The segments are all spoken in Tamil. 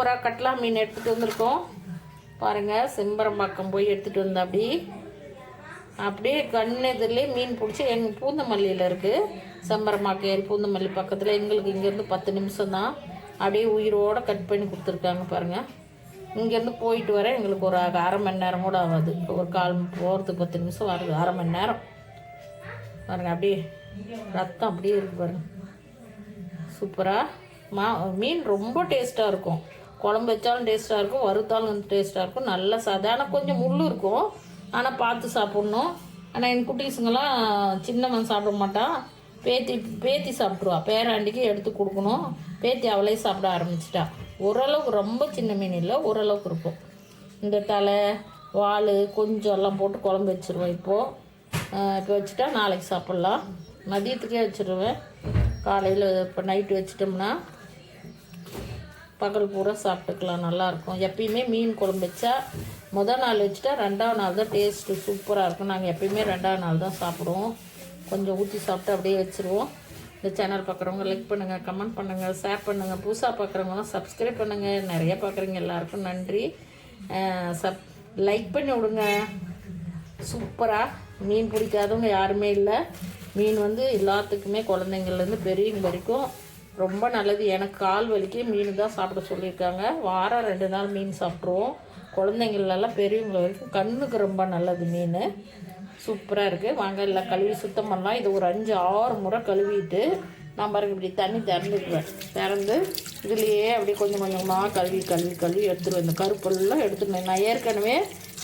சூப்பராக கட்லா மீன் எடுத்துகிட்டு வந்திருக்கோம். பாருங்கள் செம்பரம்பாக்கம் போய் எடுத்துகிட்டு வந்தா அப்படி. அப்படியே கண்ணெதிரிலே மீன் பிடிச்சி எங்கள் பூந்தமல்லியில் இருக்குது செம்பரம்பாக்கம் ஏரி பூந்தமல்லி பக்கத்தில் எங்களுக்கு இங்கேருந்து பத்து நிமிஷம் தான். அப்படியே உயிரோடு கட் பண்ணி கொடுத்துருக்காங்க பாருங்கள் இங்கேருந்து போயிட்டு வர எங்களுக்கு ஒரு அரை மணி நேரம் கூட ஆகாது. ஒரு கால் போகிறதுக்கு பத்து நிமிஷம் வருது அரை மணி நேரம். பாருங்கள் அப்படியே ரத்தம் அப்படியே இருக்கு பாருங்க. சூப்பராக மா மீன் ரொம்ப டேஸ்ட்டாக இருக்கும். குழம்பு வச்சாலும் டேஸ்ட்டாக இருக்கும் வறுத்தாலும் டேஸ்ட்டாக இருக்கும். நல்லா சாதாரண கொஞ்சம் முள் இருக்கும். ஆனால் பார்த்து சாப்பிட்ணும். ஆனால் என் குட்டீஸுங்கெல்லாம் சின்னவன் சாப்பிட மாட்டான். பேத்தி பேத்தி சாப்பிட்ருவா பேராண்டிக்கு எடுத்து கொடுக்கணும். பேத்தி அவளே சாப்பிட ஆரம்பிச்சிட்டா. ஓரளவுக்கு ரொம்ப சின்ன மீன் இல்லை ஓரளவுக்கு இருக்கும். இந்த தலை வால் கொஞ்சம் எல்லாம் போட்டு குழம்பு வச்சுருவேன் இப்போது இப்போ வச்சுட்டா நாளைக்கு சாப்பிட்லாம். மதியத்துக்கே வச்சுருவேன். காலையில் இப்போ நைட்டு வச்சிட்டோம்னா பகல் பூரா சாப்பிட்டுக்கலாம் நல்லாயிருக்கும். எப்பயுமே மீன் குழம்பு வச்சா முதல் நாள் வச்சுட்டா ரெண்டாவது நாள் தான் டேஸ்ட்டு சூப்பராக இருக்கும். நாங்கள் எப்பயுமே ரெண்டாவது நாள் தான் சாப்பிடுவோம். கொஞ்சம் ஊற்றி சாப்பிட்டு அப்படியே வச்சுருவோம். இந்த சேனல் பார்க்குறவங்க லைக் பண்ணுங்கள் கமெண்ட் பண்ணுங்கள் ஷேர் பண்ணுங்கள் புதுசாக பார்க்குறவங்களாம் சப்ஸ்கிரைப் பண்ணுங்கள் நிறைய பார்க்குறீங்க எல்லாருக்கும் நன்றி. சப் லைக் பண்ணி விடுங்க. சூப்பராக மீன் பிடிக்காதவங்க யாருமே இல்லை. மீன் வந்து எல்லாத்துக்குமே குழந்தைங்கள்லேருந்து பெரியவங்க வரைக்கும் ரொம்ப நல்லது. எனக்கு கால் வலிக்கு மீன் தான் சாப்பிட சொல்லியிருக்காங்க. வாரம் ரெண்டு நாள் மீன் சாப்பிட்ருவோம் குழந்தைங்களெல்லாம் பெரியவங்க வரைக்கும் கண்ணுக்கு ரொம்ப நல்லது மீன். சூப்பராக இருக்குது வாங்க எல்லாம் கழுவி சுத்தம் பண்ணலாம். இது ஒரு அஞ்சு ஆறு முறை கழுவிட்டு நான் பாருங்க இப்படி தண்ணி திறந்துக்குவேன். திறந்து இதுலேயே அப்படியே கொஞ்சம் கொஞ்சமாக கழுவி கழுவி கழுவி எடுத்துருவேன். இந்த கருப்பெல்லாம் எடுத்துருவேன் நான் ஏற்கனவே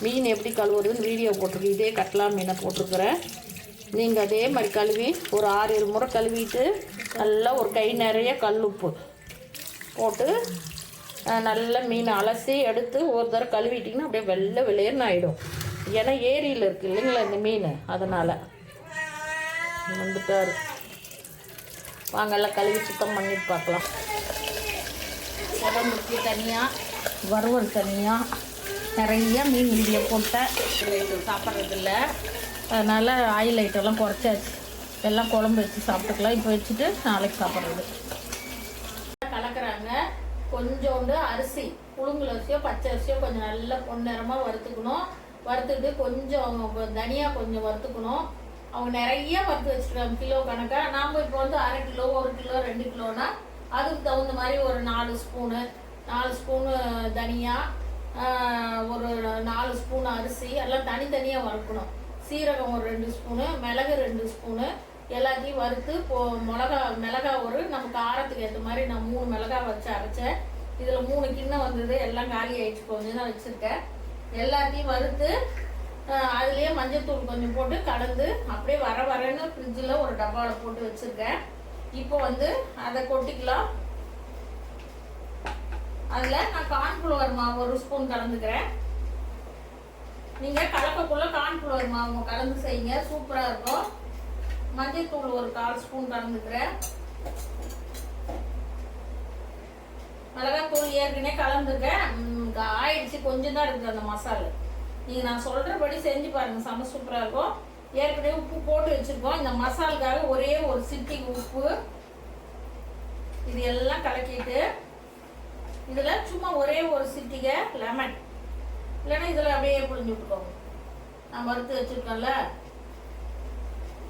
மீன் எப்படி கழுவுறதுன்னு வீடியோ போட்டிருக்கேன். இதே கட்லா மீனை போட்டிருக்கிறேன். நீங்கள் அதே மாதிரி கழுவி ஒரு ஆறு ஏழு முறை கழுவிட்டு நல்லா ஒரு கை நிறைய கல் உப்பு போட்டு நல்லா மீனை அலசி எடுத்து ஒரு தடவை கழுவிட்டிங்கன்னா அப்படியே வெள்ளை வெளியேன்னு ஆகிடும் ஏன்னா ஏரியில் இருக்குது இல்லைங்களா இந்த மீன்? அதனால். வந்துட்டாரு. வாங்க எல்லாம் கழுவி சுத்தம் பண்ணிட்டு பார்க்கலாம். உடம்புக்கு தனியாக வறுவல் தனியாக நிறைய மீன் வீடியோ போட்டேன் சாப்பிட்றதில்ல. அதனால் ஆயில் ஐட்டம்லாம் குறைச்சாச்சு. எல்லாம் குழம்பு வச்சு சாப்பிட்டுக்கலாம். இப்போ வச்சுட்டு நாளைக்கு சாப்பிட்றது. கலக்குறாங்க. கொஞ்சோண்டு அரிசி புழுங்குல அரிசியோ பச்சை அரிசியோ கொஞ்சம் நல்லா பொன்னிறமாக வறுத்துக்கணும். வறுத்துட்டு கொஞ்சம் தனியாக கொஞ்சம் வறுத்துக்கணும். அவங்க நிறைய வறுத்து வச்சுருக்காங்க கிலோ கணக்காக நாம் இப்போ வந்து அரை கிலோ ஒரு கிலோ ரெண்டு கிலோனா அதுக்கு தகுந்த மாதிரி ஒரு நாலு ஸ்பூனு. நாலு ஸ்பூனு தனியா ஒரு நாலு ஸ்பூன் அரிசி. எல்லாம் தனித்தனியாக வறுக்கணும். சீரகம் ஒரு ரெண்டு ஸ்பூனு மிளகு ரெண்டு ஸ்பூனு எல்லாத்தையும் வறுத்து இப்போ மிளகா மிளகா ஒரு நம்ம காரத்துக்கு ஏற்ற மாதிரி நான் மூணு மிளகா வச்சு அரைச்சேன். இதில் மூணு கிண்ணம் வந்தது எல்லாம் காலி ஆயிடுச்சு கொஞ்சம் தான் வச்சுருக்கேன். எல்லாத்தையும் வறுத்து அதுலேயே அதுலயே மஞ்சத்தூள் கொஞ்சம் போட்டு கலந்து அப்படியே வர வரன்னு ஃப்ரிட்ஜில் ஒரு டப்பாவில் போட்டு வச்சுருக்கேன். இப்போ வந்து அதை கொட்டிக்கலாம். அதில் நான் கார்ன்ஃப்ளவர் மாவு ஒரு ஸ்பூன் கலந்துக்கிறேன். நீங்கள் கலக்கக்குள்ளே கார்ன்ஃப்ளவர் மாவு கலந்து செய்யுங்க சூப்பராக இருக்கும். மஞ்சள்தூள் ஒரு கால் ஸ்பூன் கலந்துக்கிறேன். மிளகாத்தூள் ஏற்கனவே கலந்துருக்கேன். ஆயிடுச்சு. கொஞ்சம் தான் இருக்குது அந்த மசாலா. நீங்கள் நான் சொல்கிறபடி செஞ்சு பாருங்க. செம்ம சூப்பராக இருக்கும். ஏற்கனவே உப்பு போட்டு வச்சுருக்கோம். இந்த மசாலுக்காக ஒரே ஒரு சிட்டிக்கு உப்பு. இது எல்லாம் கலக்கிட்டு இதில் சும்மா ஒரே ஒரு சிட்டிக லெமன். இல்லைன்னா இதில் அப்படியே புழிஞ்சு விட்டுக்கோங்க. நான் வறுத்து வச்சுருக்கோம்ல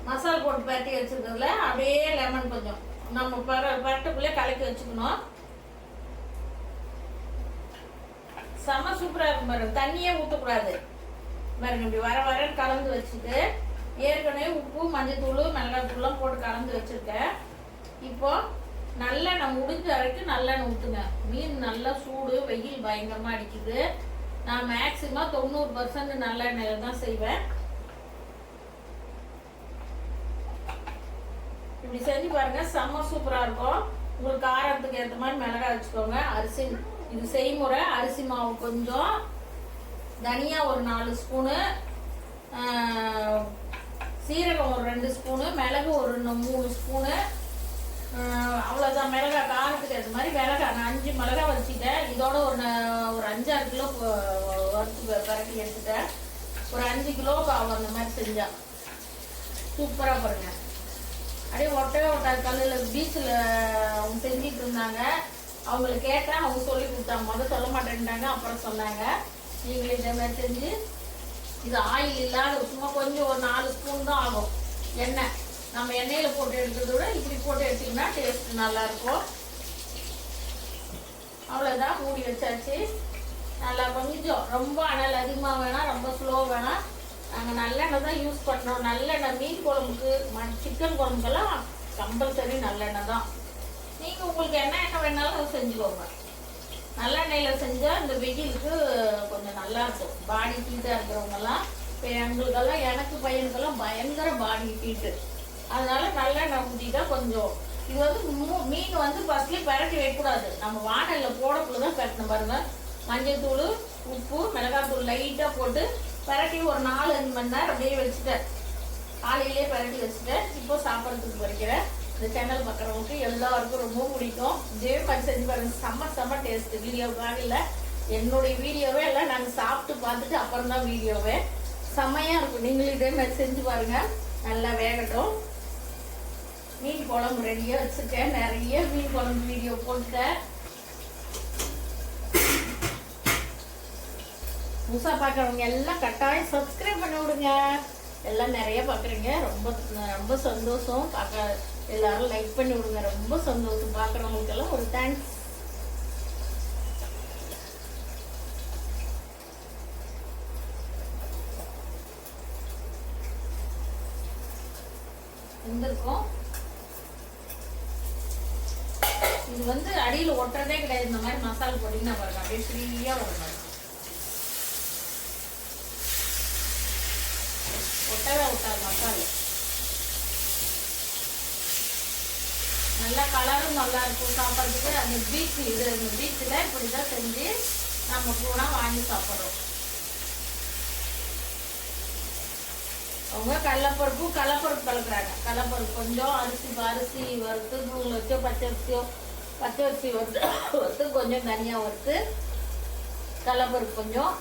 மசாலா போட்டு பரட்டி வச்சுருக்கிறதுல அப்படியே லெமன் கொஞ்சம். நம்ம பர பரட்டுக்குள்ளே கலக்கி வச்சுக்கணும். செம்ம சூப்பராக இருக்கும் பாருங்க. தண்ணியே ஊற்றக்கூடாது பாருங்க இப்படி வர வர கலந்து வச்சுட்டு ஏற்கனவே உப்பு மஞ்சத்தூள் மிளகாத்தூள்லாம் போட்டு கலந்து வச்சுருக்கேன். இப்போ நல்லெண்ணெய் முடிஞ்ச வரைக்கும் நல்லெண்ணெய் ஊற்றுங்க மீன் நல்லா சூடு வெயில் பயங்கரமாக அடிக்குது. நான் மேக்ஸிமம் தொண்ணூறு பர்சன்ட் நல்லெண்ணெயில் தான் செய்வேன். இப்படி செஞ்சு பாருங்க செம்ம சூப்பராக இருக்கும். உங்களுக்கு காரத்துக்கு ஏற்ற மாதிரி மிளகாய் வச்சுக்கோங்க. அரிசி இது செய்முறை. அரிசி மாவு கொஞ்சம். தனியா ஒரு நாலு ஸ்பூனு சீரகம் ஒரு ரெண்டு ஸ்பூனு மிளகு ஒரு மூணு ஸ்பூனு அவ்வளோதான் மிளகாய் காரத்துக்கு ஏற்ற மாதிரி மிளகாய். நான் அஞ்சு மிளகாய் வச்சுட்டேன் இதோட ஒரு ந- ஒரு அஞ்சாறு கிலோ வறுத்து பரட்டி எடுத்துட்டேன். ஒரு அஞ்சு கிலோ அவங்க அந்த மாதிரி செஞ்சா. சூப்பராக பாருங்க. அப்படியே ஒட்டவே ஒட்டாது. கல்லில் பீச்சில் அவங்க செஞ்சிட்டு இருந்தாங்க. அவங்களுக்கு கேட்டேன் அவங்க சொல்லி கொடுத்தாங்க. முதல் சொல்ல மாட்டேன்ட்டாங்க அப்புறம் சொன்னாங்க. நீங்களே இதே மாதிரி செஞ்சு இது ஆயில் இல்லாத சும்மா கொஞ்சம் ஒரு நாலு ஸ்பூன் தான் ஆகும். எண்ணெய். நம்ம எண்ணெயில் போட்டு எடுக்கிறத விட இப்படி போட்டு எடுத்தீங்கன்னா டேஸ்ட் நல்லாயிருக்கும். அவ்வளோதான் மூடி வச்சாச்சு. நல்லா கொஞ்சம். ரொம்ப அனல் அதிகமாக வேணாம் ரொம்ப ஸ்லோ வேணாம். நாங்கள் நல்லெண்ணெய் தான் யூஸ் பண்ணுறோம் நல்லெண்ணெய் மீன் குழம்புக்கு ம சிக்கன் குழம்புக்கெல்லாம் கம்பல்சரி நல்லெண்ணெய் தான். நீங்கள் உங்களுக்கு என்ன எண்ணெய் வேணாலும் செஞ்சுக்கோங்க. நல்லெண்ணெயில் செஞ்சால் இந்த வெயிலுக்கு கொஞ்சம் நல்லா இருக்கும். பாடி ஹீட்டாக இருக்கிறவங்கெல்லாம் இப்போ எங்களுக்கெல்லாம் எனக்கு பையனுக்கெல்லாம் பயங்கர பாடி ஹீட்டு அதனால நல்லெண்ணெய் ஊற்றிட்டா கொஞ்சம். இது வந்து மூ- மீன் வந்து ஃபஸ்ட்லேயே பரட்டி வைக்கக்கூடாது. நம்ம வானலில் போடக்குள்ள தான் பரட்டணும் பாருங்கள் மஞ்சள் தூள் உப்பு மிளகாத்தூள் லைட்டாக போட்டு பரட்டி ஒரு நாலு அஞ்சு மணி நேரம் அப்படியே வச்சுட்டேன். காலையிலேயே பரட்டி வச்சுட்டேன். இப்போ சாப்பிட்றதுக்கு பறிக்கிறேன். இந்த சேனல் பார்க்குறவங்களுக்கு எல்லாருக்கும் ரொம்ப பிடிக்கும். இதே மாதிரி செஞ்சு பாருங்க. செம்ம செம்ம டேஸ்ட் வீடியோக்காக இல்லை என்னுடைய வீடியோவே எல்லாம் நாங்கள் சாப்பிட்டு பார்த்துட்டு அப்புறம் தான் வீடியோவே செம்மையாக இருக்கும். நீங்களும் இதே மாதிரி செஞ்சு பாருங்கள் நல்லா வேகட்டும். மீன் குழம்பு ரெடியாக வச்சுருக்கேன் நிறைய மீன் குழம்பு வீடியோ போட்டுட்டேன். புதுசாக பார்க்குறவங்க எல்லாம் கட்டாயம் சப்ஸ்கிரைப் பண்ணி விடுங்க. எல்லாம் நிறைய பார்க்குறீங்க ரொம்ப ரொம்ப சந்தோஷம். பார்க்க எல்லாரும் லைக் பண்ணி விடுங்க. ரொம்ப சந்தோஷம் பார்க்குறவங்களுக்கெல்லாம் ஒரு தேங்க்ஸ் வந்திருக்கோம். இது வந்து அடியில் ஒட்டுறதே கிடையாது. இந்த மாதிரி மசாலா போட்டிங்கன்னா பாருங்க அப்படியே ஃப்ரீயாக வரும் பாருங்க. ஒட்டவே ஒட்டாது மசாலா நல்லா நல்லா இருக்கும் சாப்பிட்றதுக்கு அந்த பீச் இது இந்த பீச்சில் இப்படி தான் செஞ்சு நம்ம பூரா வாங்கி சாப்பிட்றோம். அவங்க கடலப்பருப்பு கடலப்பருப்பு கலக்குறாங்க கடலப்பருப்பு கொஞ்சம் அரிசி அரிசி வறுத்து நூல் வச்சோ பச்சை அரிசியோ பச்சை அரிசி வறுத்து வறுத்து கொஞ்சம் தனியாக வறுத்து கடலப்பருப்பு கொஞ்சம்.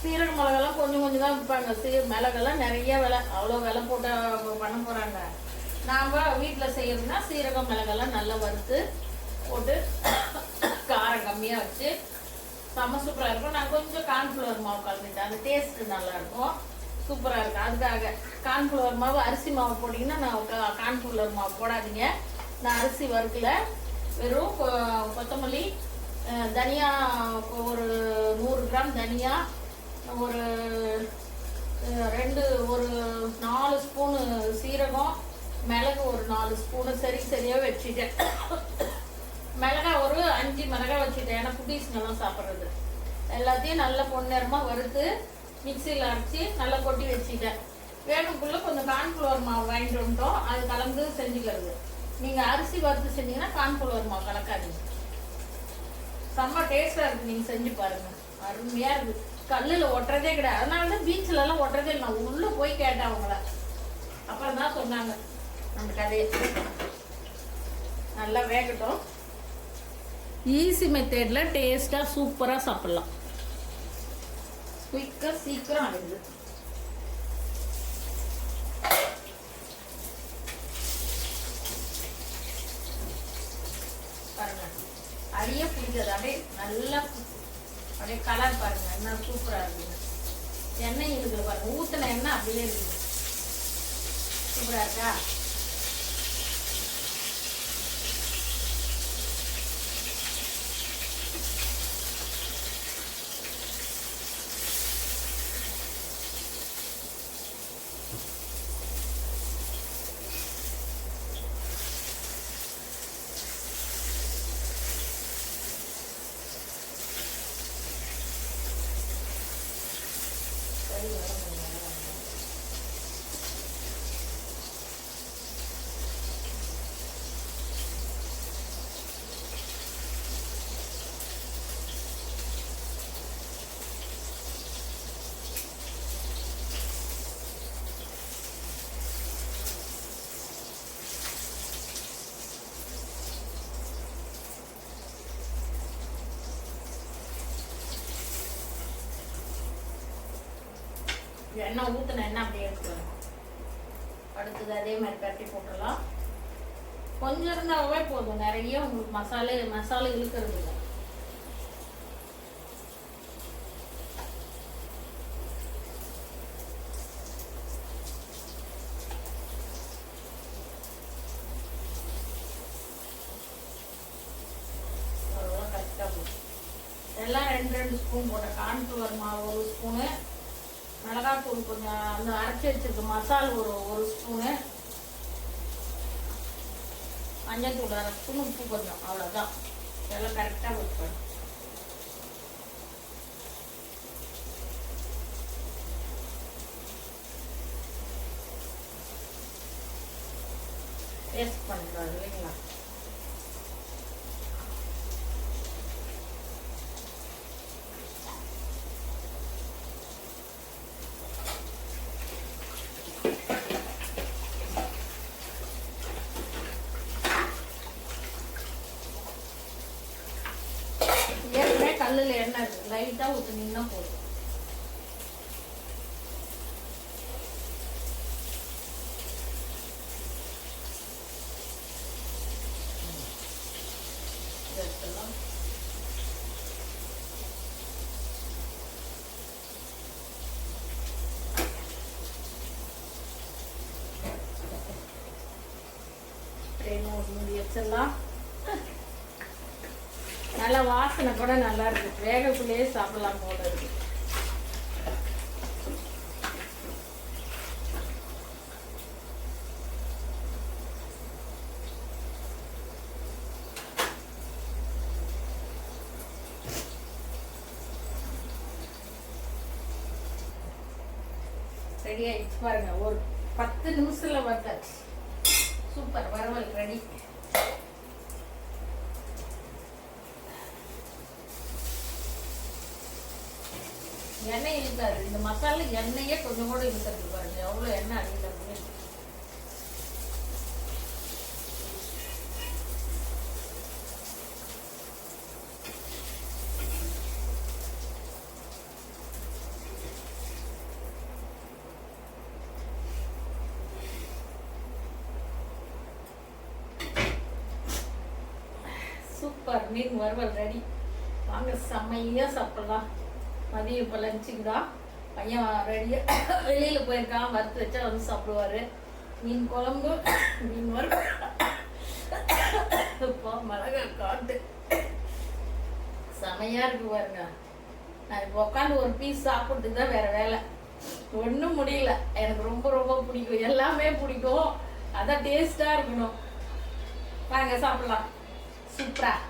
சீரக மிளகெல்லாம் கொஞ்சம் கொஞ்சம் தான் விற்பாங்க. சீ மிளகெல்லாம் நிறைய விலை. அவ்வளோ விலை போட்ட பண்ண போகிறாங்க நாம் வீட்டில் செய்யறதுனா சீரகம் மிளகெல்லாம் நல்லா வறுத்து போட்டு காரம் கம்மியாக வச்சு செம்ம சூப்பராக இருக்கும். நான் கொஞ்சம் கார்ன்ஃப்ளவர் மாவு கலந்துட்டேன் அந்த டேஸ்ட்டு நல்லா இருக்கும். சூப்பராக இருக்கும். அதுக்காக கார்ன்ஃப்ளவர் மாவு அரிசி மாவு போட்டிங்கன்னா நான் கார்ன்ஃப்ளவர் மாவு போடாதீங்க. நான் அரிசி வறுக்கல. வெறும் கொ- கொத்தமல்லி தனியா ஒரு நூறு கிராம் தனியா ஒரு ரெண்டு ஒரு நாலு ஸ்பூனு சீரகம் மிளகு ஒரு நாலு ஸ்பூனு சரி சரியாக வச்சுட்டேன். மிளகா ஒரு அஞ்சு மிளகா வச்சுட்டேன். ஏன்னா குட்டீஸ்ங்கெல்லாம் சாப்பிட்றது. எல்லாத்தையும் நல்லா பொன்னிறமாக வறுத்து மிக்சியில் அரைச்சி நல்லா கொட்டி வச்சுட்டேன். வேணுக்குள்ளே கொஞ்சம் கார்ன்ஃப்ளவர் மாவு வாங்கிட்டு வந்துட்டோம். அது கலந்து செஞ்சுக்கிறது. நீங்கள் அரிசி வறுத்து செஞ்சீங்கன்னா கார்ன்ஃப்ளவர் மாவு கலக்காதீங்க. செம்ம டேஸ்டாக இருக்குது நீங்கள் செஞ்சு பாருங்க. அருமையாக இருக்குது கல்லில் ஒட்டுறதே கிடையாது. அதனால தான் பீச்சிலலாம் ஒட்டுறதே இல்லை. நான் உள்ளே போய் கேட்டேன் அவங்கள. அப்புறம் தான் சொன்னாங்க. அந்த கதையை. நல்லா வேகட்டும். ஈஸி மெத்தடில் டேஸ்ட்டாக சூப்பராக சாப்பிட்லாம். குயிக்காக சீக்கிரம் ஆகுது பாருங்க. அடியே பிடிக்காது அப்படியே நல்லா அப்படியே கலர் பாருங்க. என்ன சூப்பராக இருக்குது. எண்ணெய் இருக்குது பாருங்க. ஊற்றின எண்ணெய் அப்படியே இருக்குது. சூப்பராக இருக்கா சரி வர முடியும் எண்ணெய் ஊற்றின எண்ணெய் அப்படியே எடுத்துக்கணும் அடுத்தது அதே மாதிரி பரட்டி போட்டுடலாம். கொஞ்சம் இருந்தாவே போதும். நிறைய உங்களுக்கு மசாலா மசாலா இழுக்கிறது இல்லை. எல்லாம் ரெண்டு ரெண்டு ஸ்பூன் போட்டேன். கார்ன்ஃப்ளவர் மாவு ஒரு ஸ்பூனு மிளகாத்தூள் கொஞ்சம் அந்த அரைச்சி வச்சிருக்க மசால் ஒரு ஒரு ஸ்பூனு மஞ்சள்தூள் அரை ஸ்பூன் உப்பு கொஞ்சம் அவ்வளோதான் எல்லாம் கரெக்டாக வைப்பேன் டேஸ்ட் பண்ணுறோம் இல்லைங்களா ஏற்கனவே கல்லில் எண்ணெய் இருக்கு லைட்டாக ஊற்றுனீங்கன்னா போதும் இதை எடுத்துடலாம். அப்படியே ஒரு மூடி வச்சிடலாம் நல்ல வாசனை கூட நல்லா இருக்கு. வேகக்குள்ளேயே சாப்பிடலாம் போல இருக்கு. ரெடி ஆயிடுச்சு பாருங்க. ஒரு பத்து நிமிஷத்துல வந்தாச்சு. சூப்பர் வரவல் ரெடி எண்ணெய் இழுக்காது இந்த மசாலா எண்ணெயே கொஞ்சம் கூட இழுக்கிறது பாருங்க எவ்வளோ எண்ணெய் அடிக்கிறது சூப்பர் மீன் வறுவல் ரெடி வாங்க செம்மையாக சாப்பிட்லாம். மதியம் இப்போ லஞ்சுக்கு தான் பையன் ரெடியாக வெளியில் போயிருக்கான் வறுத்து வச்சா வந்து சாப்பிடுவாரு. மீன் குழம்பு மீன் வறுவல். இப்போ மிளகா காட்டு. செமையாக இருக்கு பாருங்க. நான் இப்போ உட்காந்து ஒரு பீஸ் சாப்பிட்றதுக்கு தான் வேறு வேலை. ஒன்றும் முடியல. எனக்கு ரொம்ப ரொம்ப பிடிக்கும். எல்லாமே பிடிக்கும். அதான் டேஸ்ட்டாக இருக்கணும். வாங்க சாப்பிடலாம். சூப்பராக